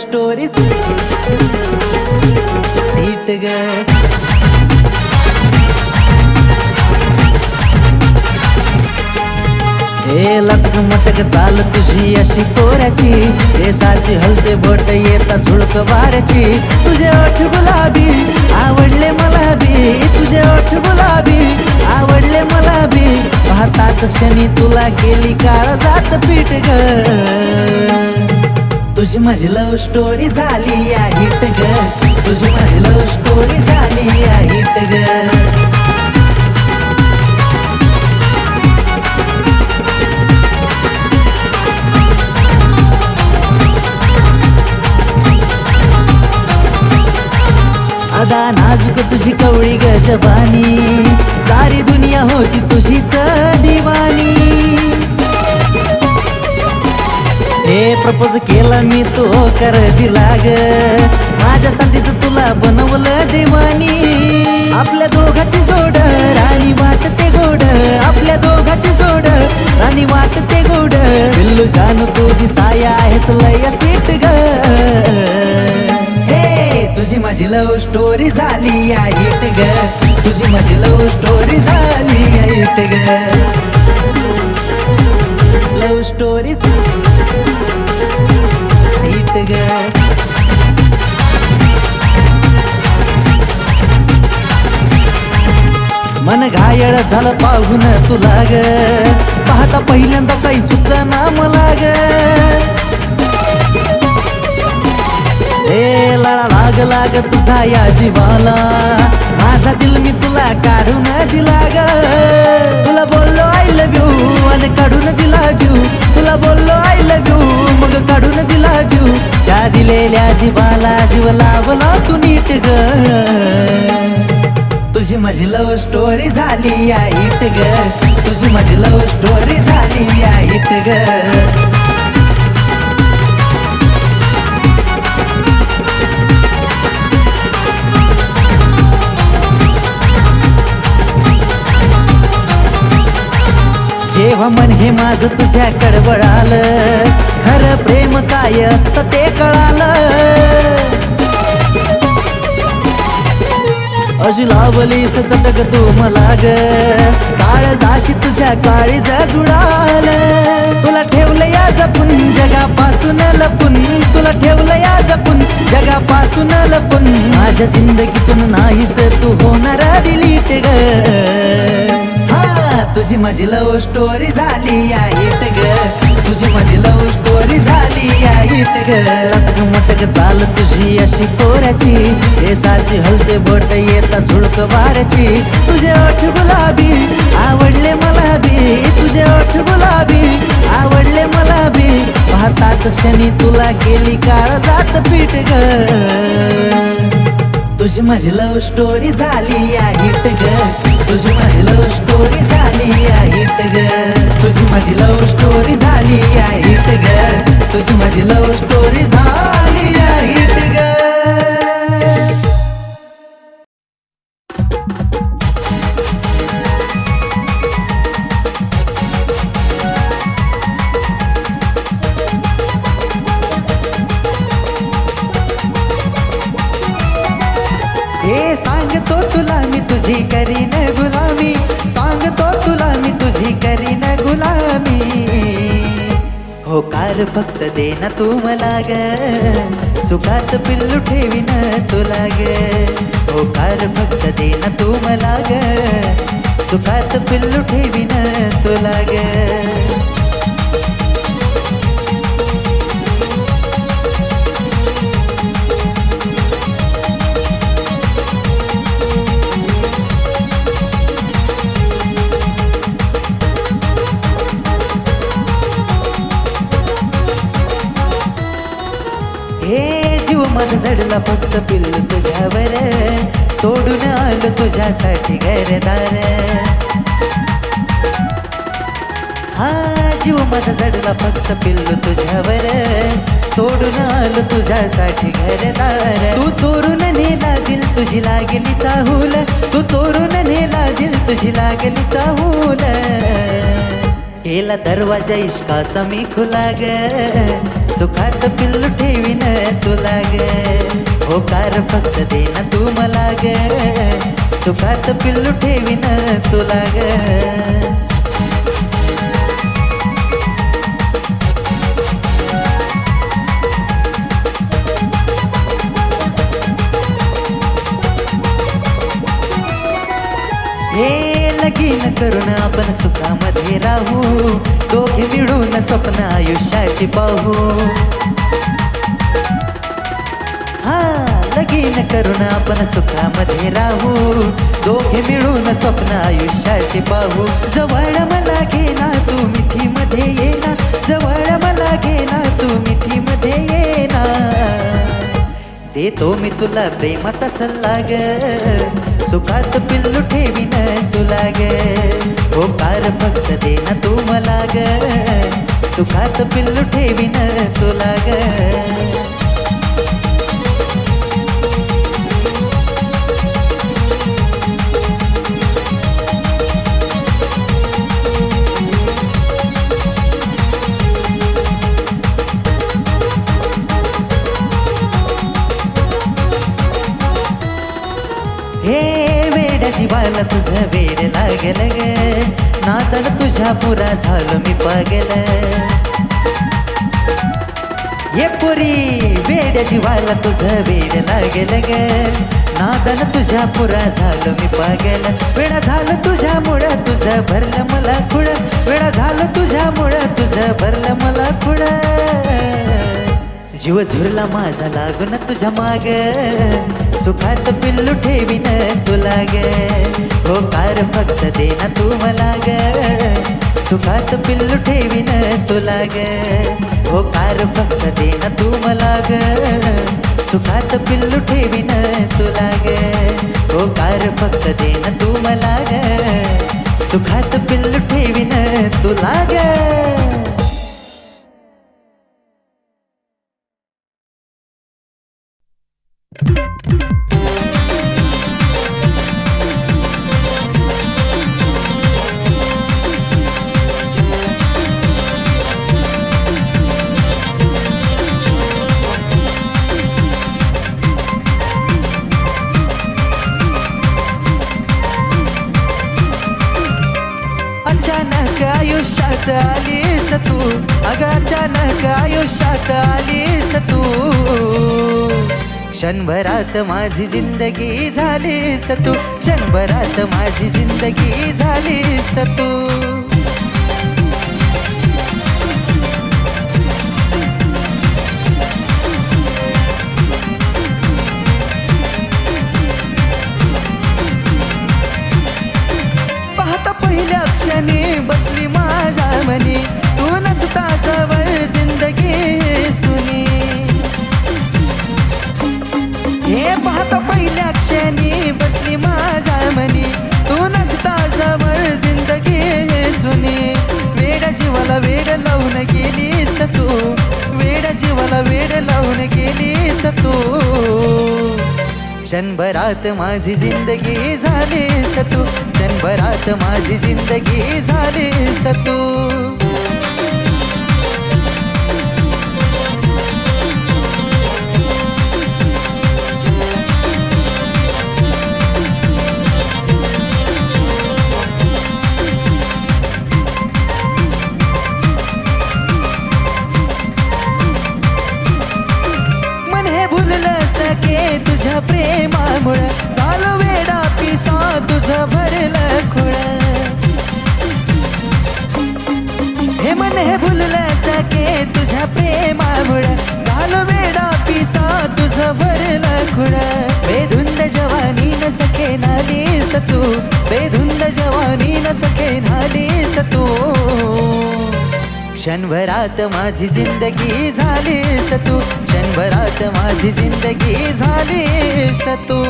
Story नीट ग. हे लटक मटक चाल तुझी अशी कोऱ्याची केसाची हलते बोट येता झुळक वाऱ्याची. तुझे ओठ गुलाबी आवडले मला बी. तुझे ओठ गुलाबी आवडले मला बी. पाहताच क्षणी तुला केली काळ जात पीठ ग. तुझी माझी लव्ह स्टोरी झाली आहे ग. तुझी माझी लव्ह स्टोरी झाली आहे हिट ग. अदा नाजूक तुझी कवळी गजबानी. सारी दुनिया होती तुझीच दिवानी. प्रपोज केला मी तो कर दिला ग माझ्यासाठीच तुला बनवलं दिवानी. आपल्या दोघाची जोड राणी वाटते गोड. आपल्या दोघाची जोड राणी वाटते गोड. बिल्लू जाणू तू दिसाया आहेस लय सीट ग. हे तुझी माझी लव स्टोरी झाली या ग. तुझी माझी लव स्टोरी झाली या ग. लव स्टोरी हिट ग. मन घायळ झालं पाहून तुला ग. पाहता पहिल्यांदा काही सुचना मला ग. ए लळा लाग लाग तुझा या जीवाला. माझा दिल मी तुला काढून दिला ग. तुला बोललो आय लव्ह यू आणि काढून दिला जीव. जीवाला जीव लावला तू नीट ग. तुझी माझी लव्ह स्टोरी झाली या हिट ग. तुझी माझी लव्ह स्टोरी झाली या हिट ग. तेव्हा मन हे माझ तुझ्या वळालं खरं प्रेम काय असतं ते कळालं. अशी लावलीस चटक तू मला ग काळ जाशी तुझ्या काळी जुडाल तुला ठेवलं या जपून जगापासून लपून. तुला ठेवलं या जपून जगापासून लपून. माझ्या जिंदगीतून नाहीस तू होणार डिलीट ग. तुझी माझी लव स्टोरी झाली आहे हिट ग. तुझी माझी लव स्टोरी झाली आहे हिट ग. लटक मटक चाल तुझी अशी कोऱ्याची केसाची हलते बोट येता झुळक वाऱ्याची. तुझे ओठ गुलाबी आवडले मला बी. तुझे ओठ गुलाबी आवडले मला बी. पाहताच क्षणी तुला केली काळ जात पीठ ग. तुझी माझी लव स्टोरी झाली या हिट ग. तुझी माझी लव स्टोरी झाली या हिट ग. तुझी माझी लव स्टोरी झाली या हिट ग. तुझी माझी लव स्टोरी झाली या हिट होकार फक्त दे ना तू मला ग सुखात पिल्लू ठेवीन तुला ग होकार फक्त दे ना तू मला ग सुखात पिल्लू ठेवी ना तुला ग माझा जडला फक्त पिल्ल तुझ्यावर. सोडून आलं तुझ्यासाठी घरदार. हा जीव माझा जडला फक्त पिल्ल तुझ्यावर. सोडून आलं तुझ्यासाठी घरदार. तू चोरून नेला दिल तुझी लागली चाहूल. तू चोरून नेला दिल तुझी लागली चाहूल. केला दरवाजा इश्काचा मी खुला ग सुखात पिल्लू ठेवीन तुला ग होकार फक्त दे ना तू मला ग सुखात पिल्लू ठेवीन तुला ग हे लगीन करून आपण सुखामध्ये राहू. दोघे मिळून स्वप्न आयुष्याची पाहू. हा लगीन करून आपण सुखामध्ये राहू. दोघे मिळून स्वप्न आयुष्याची पाहू. जवळ मला घेणार तू मिठीमध्ये येना जवळ मला घेणार तू मिठीमध्ये येणार देतो मी तुला प्रेमाचा सल्ला ग. सुखात पिल्लू ठेवीन तुला ग. हो ओंकार भक्त देना तू मला ग. सुखात पिल्लू ठेवीन जीवाला तुझं वेळ लागेल ग. नादन तुझ्या पुरा झालो मी पागल. वेळा झालं तुझ्यामुळं तुझं भरलं मला खुळ. वेळा झालं तुझ्यामुळं तुझं भरलं मला खुळ. जीव झुरला माझा लागून तुझ्या माग. सुखात पिल्लू ठेवीन तुला ग. होकार फक्त देना तू मला ग. सुखात पिल्लू ठेवीन तुला ग होकार फक्त दे ना तू मला ग सुखात पिल्लू ठेवीन तुला ग होकार फक्त दे ना तू मला ग सुखात पिल्लू ठेवीन तुला ग क्षणभरात माझी जिंदगी झाली सतू. क्षणभरात माझी जिंदगी झाली तू क्षणभरात माझी जिंदगी झाली सतू. क्षणभरात माझी जिंदगी झाली सतू. तुझ्या प्रेमामुळं झालं वेडा पिसा तुझं भरलं खुळ. बेधुंद जवानी न सके नालीस तू बेधुंद जवानी न सके नालीस तू. क्षणभरात माझी जिंदगी झाली तू क्षणभरात माझी जिंदगी झाली तू.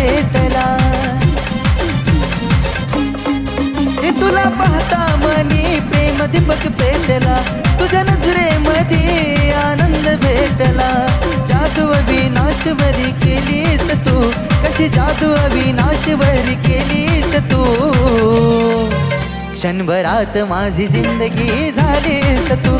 भेटला. हे तुला पाहता मनी प्रेम दीपक पेटला. तुझ्या नजरे मध्ये आनंद भेटला. जादू अविनाशवरी केलीस तू. कशी जादू अविनाशवरी केलीस तू? क्षणभरात माझी जिंदगी झालीस तू.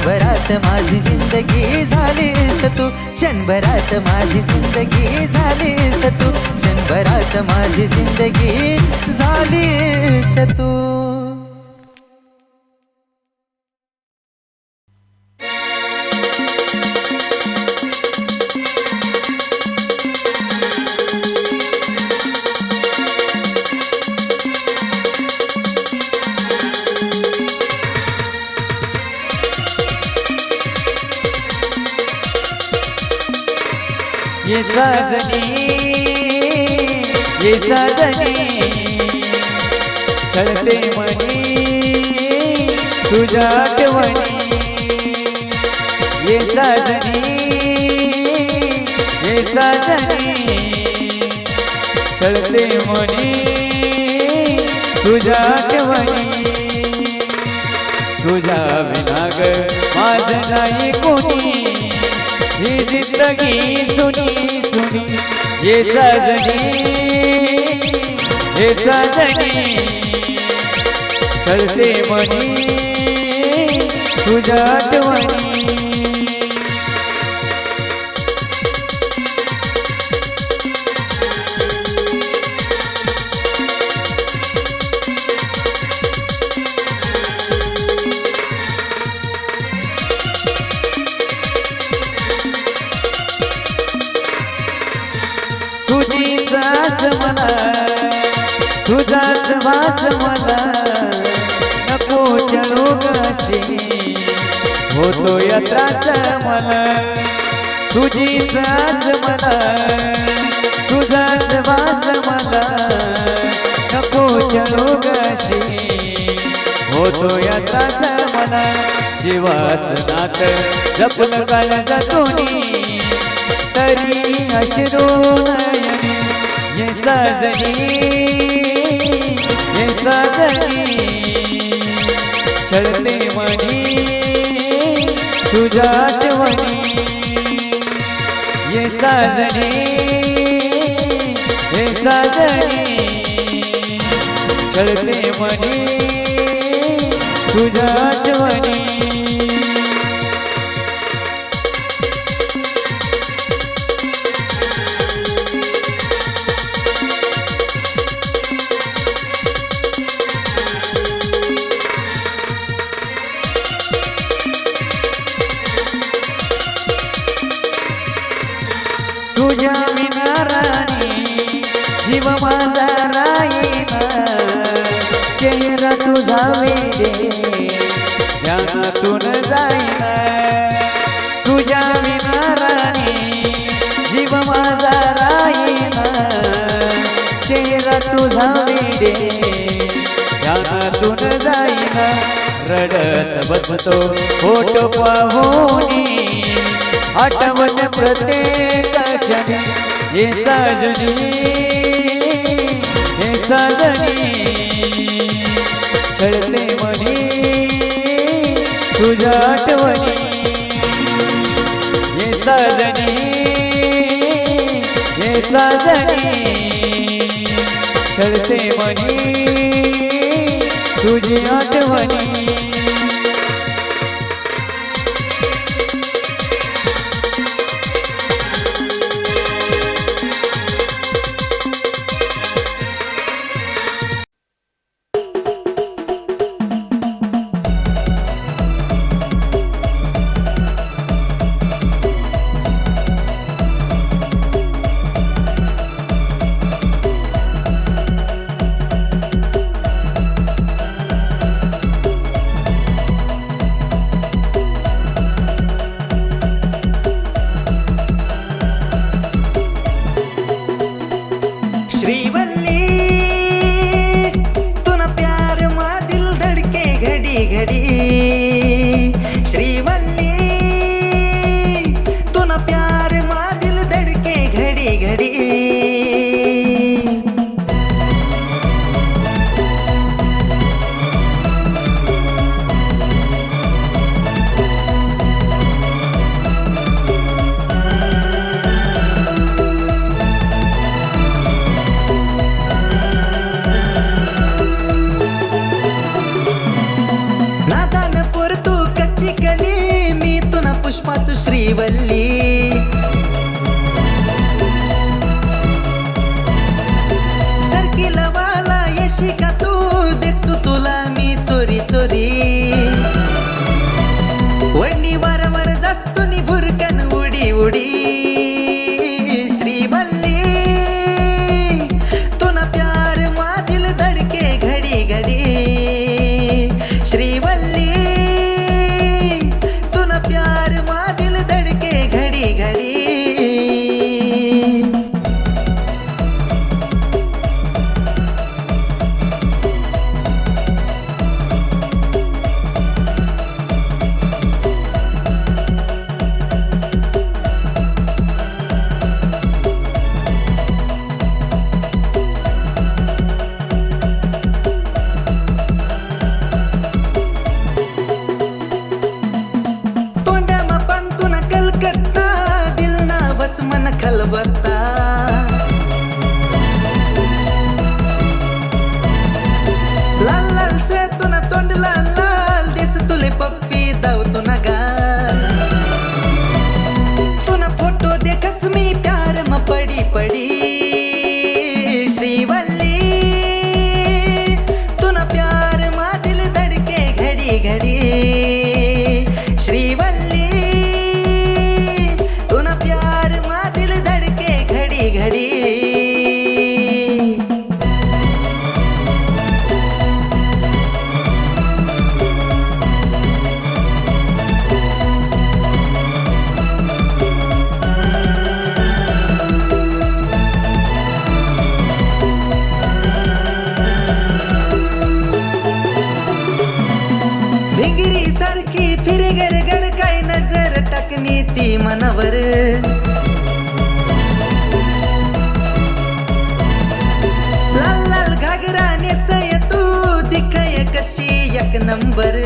क्षणभरात माझी जिंदगी झालीस तू. क्षणभरात माझी जिंदगी झालीस तू. क्षणभरात माझी जिंदगी झालीस तू. ये साजनी ये साजनी छळते मनी तुझ्या आठवणी ये साजनी ये साजनी छळते मनी तुझ्या आठवणी तुझ्या विनाग माझ नाही कोणी। जिंदगी सुनी सुनी। ये सजनी ये सजनी। चलते मनी तुझ्या आठवणी। होतो या मन. मला तुझी सास मला तुझाच वास मन. नको चढू होतो या मन. जीवाच नात जपून काल जातोनी तरी अश्रू नयनी ये साजनी. ये साजनी. छळते मणी तुझ्या आठवणी ये साजनी ये साजनी छळते म्हणी. तुझ्या आठवणी ध्यानातून जाईना. तुझ्या विनाराने जीव माझा राहीना. चेहरा तुझा विडे ध्यानातून जाईना. रडत बसतो फोटो पाहुनी. आठवण प्रत्येक क्षणी हे साजनी हे साजनी. तुझ्या आठवणी येता जणी येता जणी. छळते मनी तुझी आठवणी ಘಡಿ लाल लाल घागरा नेसय तू दिखय कशी एक नंबर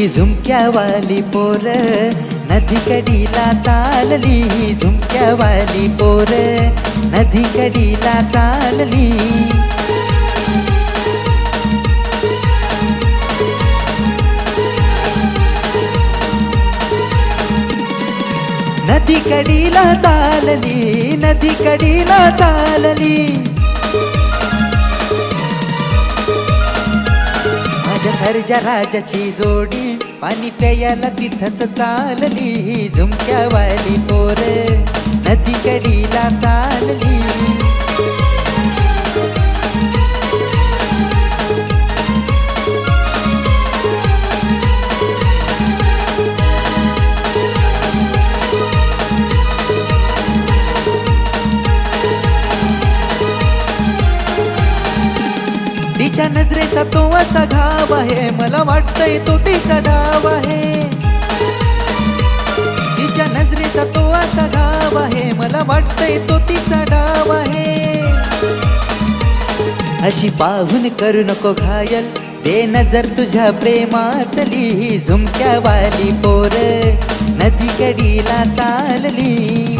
ही झुमक्यावाली पोर नदी कडीला चालली ही झुमक्यावाली पोर नदी कडीला चालली. नदी कडीला चालली नदी कडीला चालली. सरजा राजाची जोडी. पाणी प्यायला तिथंच चालली. झुमक्यावाली पोर नदी कडीला चालली. तिच्या तो असा घाव आहे. मला वाटतंय तो तिचा डाव आहे. तिच्या नजरेचा तो असा घाव आहे. मला वाटतंय तो तिचा डाव आहे. अशी पाहून करू नको घायल. ते नजर तुझ्या प्रेमातली. झुमक्यावाली पोर नदी कडीला चालली.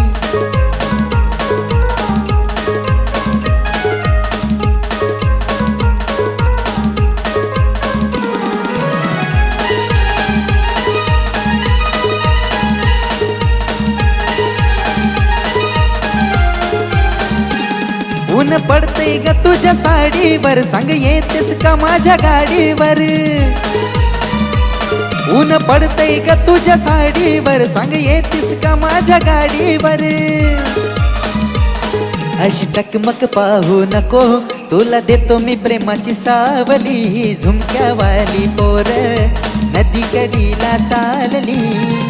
ऊन ग तुझ्या साडीवर. सांग येतेस का माझ्या गाडीवर? ऊन पडतय ग तुझ्या साडीवर. सांग येतेस का माझ्या गाडीवर? अशी टकमक पाहू नको. तुला देतो मी प्रेमाची सावली. झुमक्यावाली पोर नदी कडीला चालली.